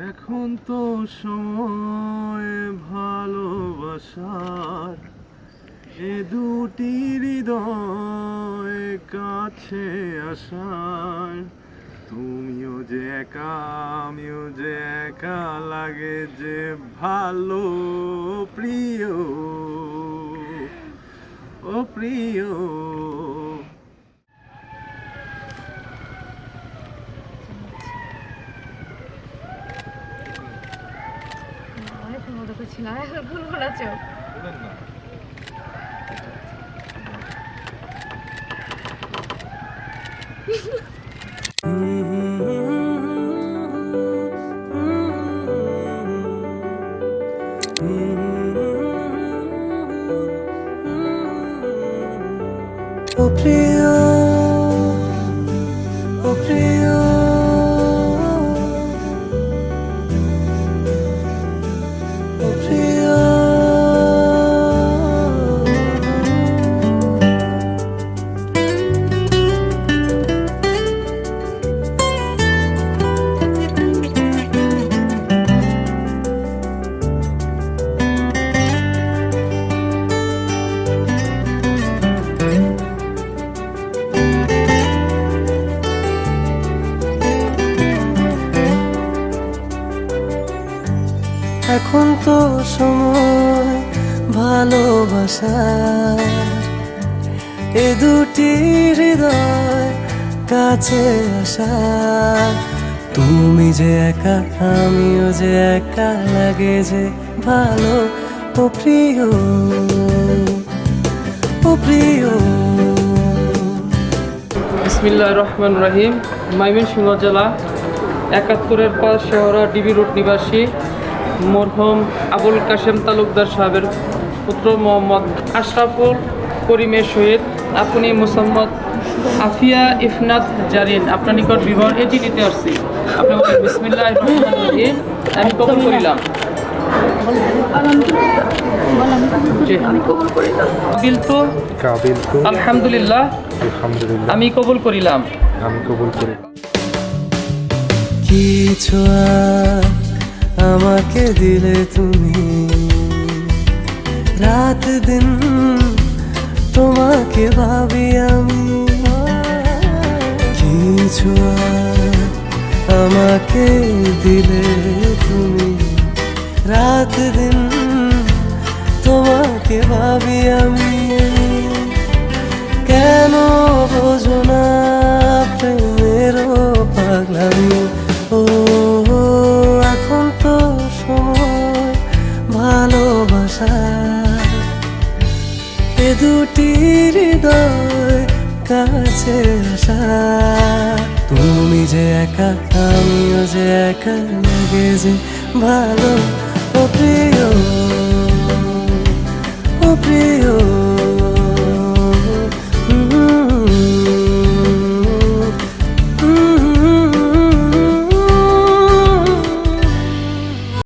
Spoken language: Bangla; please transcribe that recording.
এখন তো সময় ভালোবাসার। এ দুটি হৃদয় কাছে আসার। তুমিও যে একা, আমিও যে একা লাগে যে ভালো, প্রিয়। ও প্রিয়। অনেক মতো করছিলাম এখন ভুল বলেছ ও প্রিয় এখন তো সময় ভালোবাসার এ দুটি হৃদয় কাছে আসার তুমি যে একা, আমিও যে একা লাগে যে ভালো। ও প্রিয় ও প্রিয়। বিসমিল্লাহ রহমান রহিম সিংহ জেলা, একাত্তরের পাঁচ শহরা ডিবি রোড নিবাসী। মরহম আবুল কাশেম তালুকদার সাহেবের পুত্র মোহাম্মদ আশরাফুল করিমের সহিত আপনি মোসাম্মদ আফিয়া ইফনাত জারিন। আপনার নিকট বিবাহ এটি দিতে আসছি। আপনি বলেন বিসমিল্লাহ আমি কবুল করিলাম। আলহামদুলিল্লাহ। আমি কবুল করিলাম। আমি কবুল করি। কিছু আমাকে দিলে তুমি। রাত দিন তোমাকে ভাবি আমি। কিছু আমাকে দিলে তুমি। রাত দিন তোমাকে ভাবি আমি। এ দুটি কাছে তুমি যে একা আমিও যে একা লাগে যে ভালো ও প্রিয়।